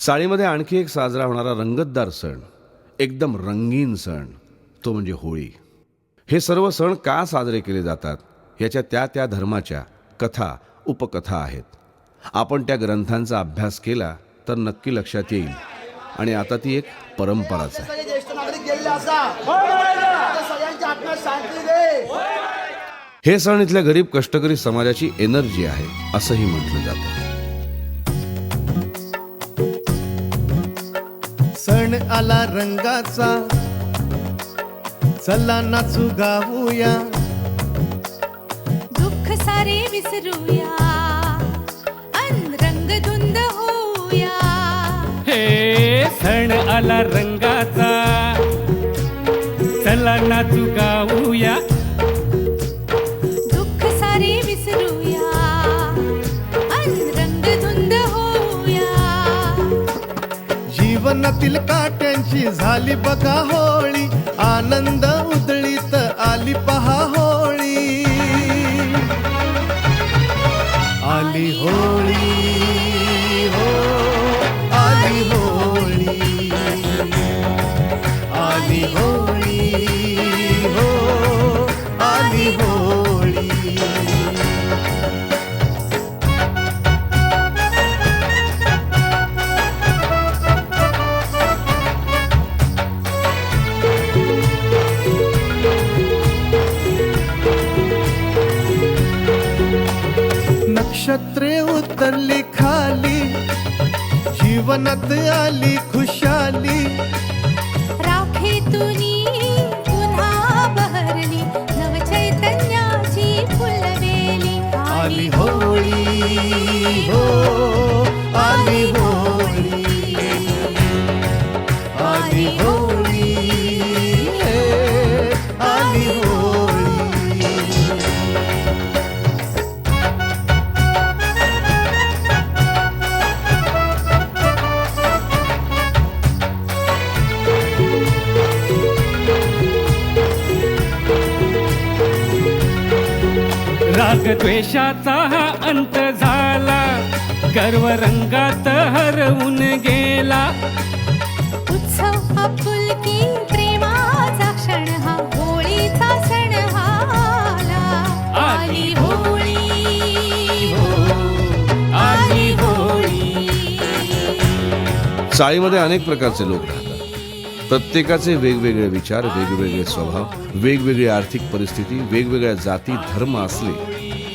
चाळीमध्ये आणखी एक साजरा होणारा रंगतदार सण एकदम रंगीन सण तो म्हणजे होळी. हे सर्व सण का साजरे केले जातात? याच्या त्या त्या धर्माच्या कथा उपकथा आहेत. आपण त्या ग्रंथांचा अभ्यास केला तर नक्की लक्षात येईल. आणि आता ती एक परंपराच आहे. हे सण इथल्या गरीब कष्टकरी समाजाची एनर्जी आहे असंही म्हटलं जातं. सण आला रंगाचा. चला नाचू गाऊया. दुःख सारे विसरूया. अन रंगधुंद होऊया. हे सण आला रंगाचा. चला नाचू गाऊया. अंगणातील काट्यांची झाली बघा होळी. आनंद उदळीत आली पहा होळी. आली होळी. हो नक्षत्रे उतरली खाली. जीवनात आली खुशाली. राग द्वेषाचा हा अंत झाला. गर्व रंगात हरवून गेला. उत्सव आपुलकी प्रेमाचा क्षण हा होळीचा सण आला. आली होळी. हो आली होळी. चाळीमध्ये अनेक प्रकारचे लोक. राहतात प्रत्येकाचे वेगवेगळे विचार वेगवेगळे स्वभाव वेगवेगळी आर्थिक परिस्थिती वेगवेगळ्या जाती धर्म असले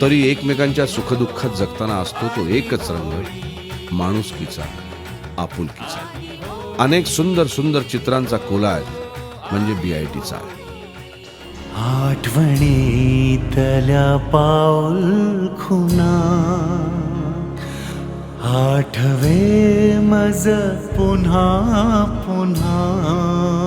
तरी एकमेकांच्या सुखदुःखात जगताना असतो तो एकच रंग माणुसकीचा आपुलकीचा. अनेक सुंदर सुंदर चित्रांचा कोलाज म्हणजे बी आय टीचा आठवणीतल्या पाऊल खुना आठवे मज पुन्हा पुन्हा